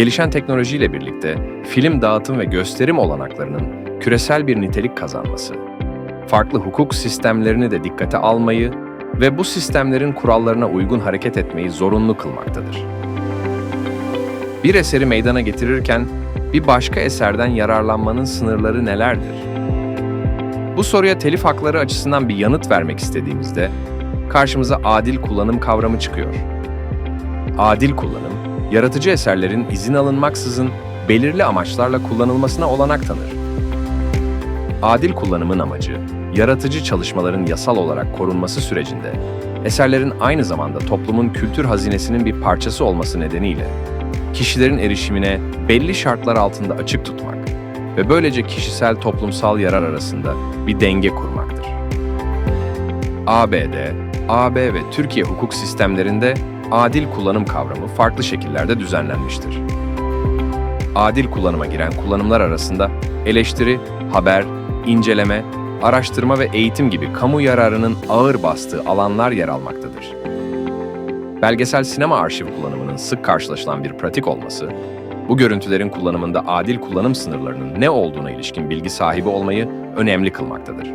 Gelişen teknolojiyle birlikte film dağıtım ve gösterim olanaklarının küresel bir nitelik kazanması, farklı hukuk sistemlerini de dikkate almayı ve bu sistemlerin kurallarına uygun hareket etmeyi zorunlu kılmaktadır. Bir eseri meydana getirirken bir başka eserden yararlanmanın sınırları nelerdir? Bu soruya telif hakları açısından bir yanıt vermek istediğimizde karşımıza adil kullanım kavramı çıkıyor. Adil kullanım, yaratıcı eserlerin izin alınmaksızın belirli amaçlarla kullanılmasına olanak tanır. Adil kullanımın amacı, yaratıcı çalışmaların yasal olarak korunması sürecinde eserlerin aynı zamanda toplumun kültür hazinesinin bir parçası olması nedeniyle kişilerin erişimine belli şartlar altında açık tutmak ve böylece kişisel toplumsal yarar arasında bir denge kurmaktır. ABD, AB ve Türkiye hukuk sistemlerinde adil kullanım kavramı farklı şekillerde düzenlenmiştir. Adil kullanıma giren kullanımlar arasında eleştiri, haber, inceleme, araştırma ve eğitim gibi kamu yararının ağır bastığı alanlar yer almaktadır. Belgesel sinema arşiv kullanımının sık karşılaşılan bir pratik olması, bu görüntülerin kullanımında adil kullanım sınırlarının ne olduğuna ilişkin bilgi sahibi olmayı önemli kılmaktadır.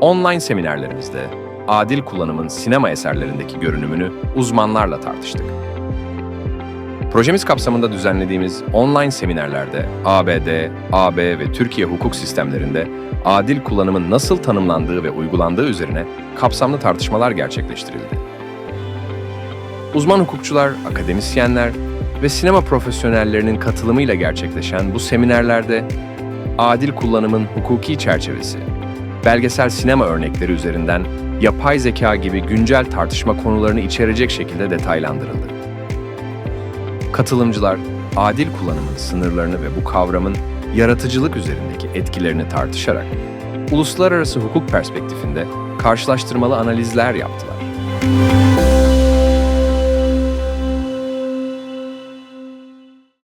Online seminerlerimizde adil kullanımın sinema eserlerindeki görünümünü uzmanlarla tartıştık. Projemiz kapsamında düzenlediğimiz online seminerlerde ABD, AB ve Türkiye hukuk sistemlerinde adil kullanımın nasıl tanımlandığı ve uygulandığı üzerine kapsamlı tartışmalar gerçekleştirildi. Uzman hukukçular, akademisyenler ve sinema profesyonellerinin katılımıyla gerçekleşen bu seminerlerde adil kullanımın hukuki çerçevesi, belgesel sinema örnekleri üzerinden yapay zeka gibi güncel tartışma konularını içerecek şekilde detaylandırıldı. Katılımcılar, adil kullanımın sınırlarını ve bu kavramın yaratıcılık üzerindeki etkilerini tartışarak, uluslararası hukuk perspektifinde karşılaştırmalı analizler yaptılar.